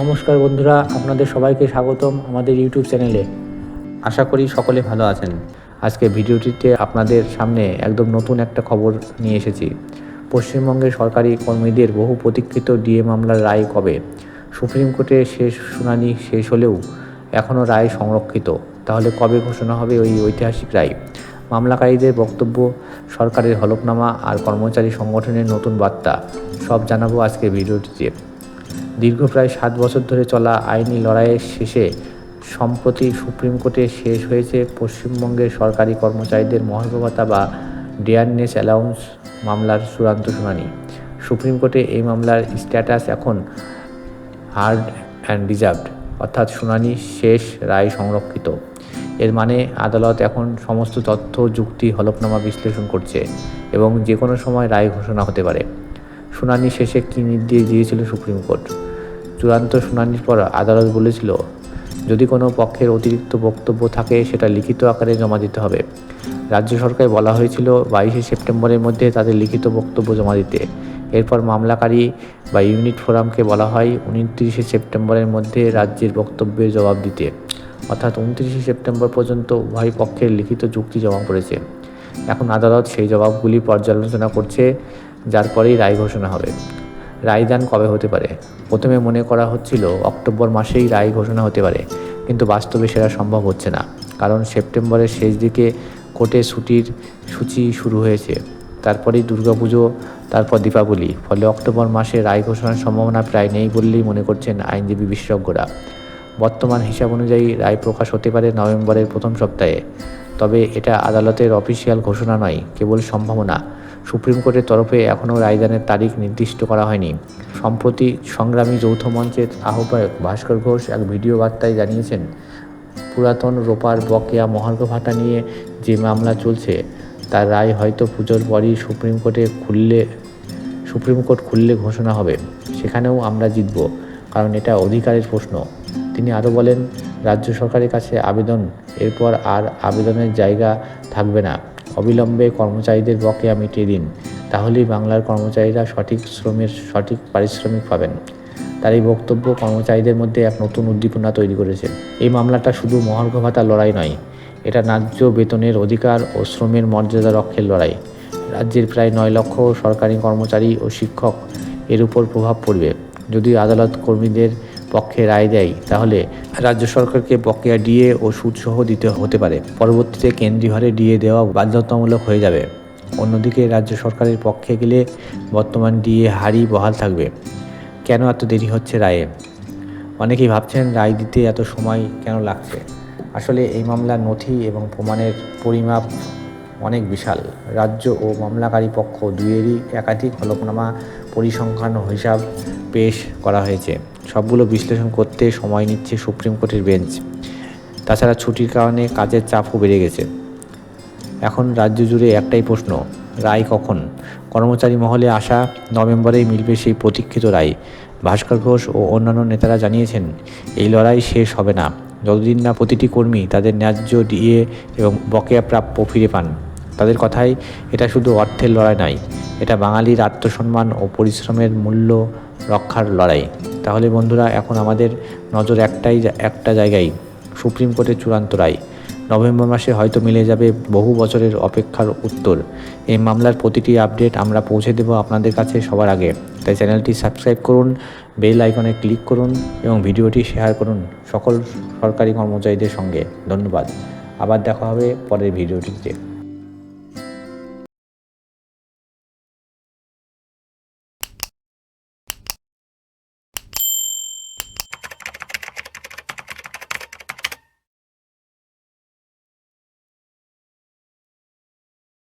নমস্কার বন্ধুরা, আপনাদের সবাইকে স্বাগতম আমাদের ইউটিউব চ্যানেলে। আশা করি সকলে ভালো আছেন। আজকে ভিডিওটিতে আপনাদের সামনে একদম নতুন একটা খবর নিয়ে এসেছি। পশ্চিমবঙ্গের সরকারি কর্মীদের বহু প্রতীক্ষিত ডিএ মামলার রায় কবে? সুপ্রিম কোর্টে শেষ শুনানি শেষ হলেও এখনও রায় সংরক্ষিত। তাহলে কবে ঘোষণা হবে ওই ঐতিহাসিক রায়? মামলাকারীদের বক্তব্য, সরকারের হলফনামা আর কর্মচারী সংগঠনের নতুন বার্তা, সব জানাব আজকে ভিডিওটিতে। দীর্ঘ প্রায় সাত বছর ধরে চলা আইনি লড়াইয়ের শেষে সম্প্রতি সুপ্রিম কোর্টে শেষ হয়েছে পশ্চিমবঙ্গের সরকারি কর্মচারীদের মহার্ঘভাতা বা ডিয়ারনেস অ্যালাউন্স মামলার চূড়ান্ত শুনানি। সুপ্রিম কোর্টে এই মামলার স্ট্যাটাস এখন হার্ড অ্যান্ড রিজার্ভড অর্থাৎ শুনানি শেষ, রায় সংরক্ষিত। এর মানে আদালত এখন সমস্ত তথ্য, যুক্তি, হলফনামা বিশ্লেষণ করছে এবং যে কোনো সময় রায় ঘোষণা হতে পারে। শুনানি শেষে কী নির্দেশ দিয়েছিল সুপ্রিম কোর্ট? চূড়ান্ত শুনানির পর আদালত বলেছিল, যদি কোনো পক্ষের অতিরিক্ত বক্তব্য থাকে, সেটা লিখিত আকারে জমা দিতে হবে। রাজ্য সরকারে বলা হয়েছিল, বাইশে সেপ্টেম্বরের মধ্যে তাদের লিখিত বক্তব্য জমা দিতে। এরপর মামলাকারী বা ইউনিট ফোরামকে বলা হয়, উনত্রিশে সেপ্টেম্বরের মধ্যে রাজ্যের বক্তব্যের জবাব দিতে। অর্থাৎ উনত্রিশে সেপ্টেম্বর পর্যন্ত উভয় পক্ষের লিখিত যুক্তি জমা পড়েছে। এখন আদালত সেই জবাবগুলি পর্যালোচনা করছে, যার পরেই রায় ঘোষণা হবে। রায়দান কবে হতে পারে? প্রথমে মনে করা হচ্ছিল অক্টোবর মাসেই রায় ঘোষণা হতে পারে, কিন্তু বাস্তবে সেটা সম্ভব হচ্ছে না, কারণ সেপ্টেম্বরের শেষ দিকে কোর্টে ছুটির সূচি শুরু হয়েছে। তারপরেই দুর্গাপুজো, তারপর দীপাবলি, ফলে অক্টোবর মাসে রায় ঘোষণার সম্ভাবনা প্রায় নেই বললেই মনে করছেন আইনজীবী বিশেষজ্ঞরা। বর্তমান হিসাব অনুযায়ী রায় প্রকাশ হতে পারে নভেম্বরের প্রথম সপ্তাহে, তবে এটা আদালতের অফিসিয়াল ঘোষণা নয়, কেবল সম্ভাবনা। সুপ্রিম কোর্টের তরফে এখনও রায়দানের তারিখ নির্দিষ্ট করা হয়নি। সম্প্রতি সংগ্রামী যৌথ মঞ্চের আহ্বায়ক ভাস্কর ঘোষ এক ভিডিও বার্তায় জানিয়েছেন, পুরাতন রোপার বকেয়া মহার্ঘ ভাতা নিয়ে যে মামলা চলছে, তার রায় হয়তো পুজোর পরই সুপ্রিম কোর্টে খুললে, সুপ্রিম কোর্ট খুললে ঘোষণা হবে। সেখানেও আমরা জিতব, কারণ এটা অধিকারের প্রশ্ন। তিনি আরও বলেন, রাজ্য সরকারের কাছে আবেদন, এরপর আর আবেদনের জায়গা থাকবে না। অবিলম্বে কর্মচারীদের বকেয়া মিটিয়ে দিন, তাহলেই বাংলার কর্মচারীরা সঠিক শ্রমের, সঠিক পারিশ্রমিক পাবেন। তার এই বক্তব্য কর্মচারীদের মধ্যে এক নতুন উদ্দীপনা তৈরি করেছে। এই মামলাটা শুধু মহার্ঘ ভাতার লড়াই নয়, এটা ন্যায্য বেতনের অধিকার ও শ্রমের মর্যাদা রক্ষের লড়াই। রাজ্যের প্রায় নয় লক্ষ সরকারি কর্মচারী ও শিক্ষক এর উপর প্রভাব পড়বে। যদি আদালত কর্মীদের পক্ষে রায় দেয়, তাহলে রাজ্য সরকারকে বকেয়া ডিএ ও সুদসহ দিতে হতে পারে। পরবর্তীতে কেন্দ্রীয় হারে ডিএ দেওয়া বাধ্যতামূলক হয়ে যাবে। অন্যদিকে রাজ্য সরকারের পক্ষে গেলে বর্তমান ডিএ হারই বহাল থাকবে। কেন এত দেরি হচ্ছে রায়ে? অনেকেই ভাবছেন রায় দিতে এত সময় কেন লাগছে। আসলে এই মামলার নথি এবং প্রমাণের পরিমাপ অনেক বিশাল। রাজ্য ও মামলাকারী পক্ষ দুয়েরই একাধিক হলফনামা পরিসংখ্যান হিসাব পেশ করা হয়েছে। সবগুলো বিশ্লেষণ করতে সময় নিচ্ছে সুপ্রিম কোর্টের বেঞ্চ। তাছাড়া ছুটির কারণে কাজের চাপও বেড়ে গেছে। এখন রাজ্য জুড়ে একটাই প্রশ্ন, রায় কখন? কর্মচারী মহলে আসা নভেম্বরেই মিলবে সেই প্রতীক্ষিত রায়। ভাস্কর ঘোষ ও অন্যান্য নেতারা জানিয়েছেন, এই লড়াই শেষ হবে না। যতদিন না প্রতিটি কর্মী তাদের ন্যায্য ডিএ এবং বকেয়া প্রাপ্য ফিরে পান। তাদের কথাই এটা শুধু অর্থের লড়াই নয়, এটা বাঙালির আত্মসম্মান ও পরিশ্রমের মূল্য রক্ষার লড়াই। তাহলে বন্ধুরা, এখন আমাদের নজর একটাই একটা জায়গায়, সুপ্রিম কোর্টের চূড়ান্ত রায়। নভেম্বর মাসে হয়তো মিলে যাবে বহু বছরের অপেক্ষার উত্তর। এই মামলার প্রতিটি আপডেট আমরা পৌঁছে দেব আপনাদের কাছে সবার আগে। তাই চ্যানেলটি সাবস্ক্রাইব করুন, বেল আইকনে ক্লিক করুন এবং ভিডিওটি শেয়ার করুন সকল সরকারি কর্মচারীদের সঙ্গে। ধন্যবাদ। আবার দেখা হবে পরের ভিডিওটিতে।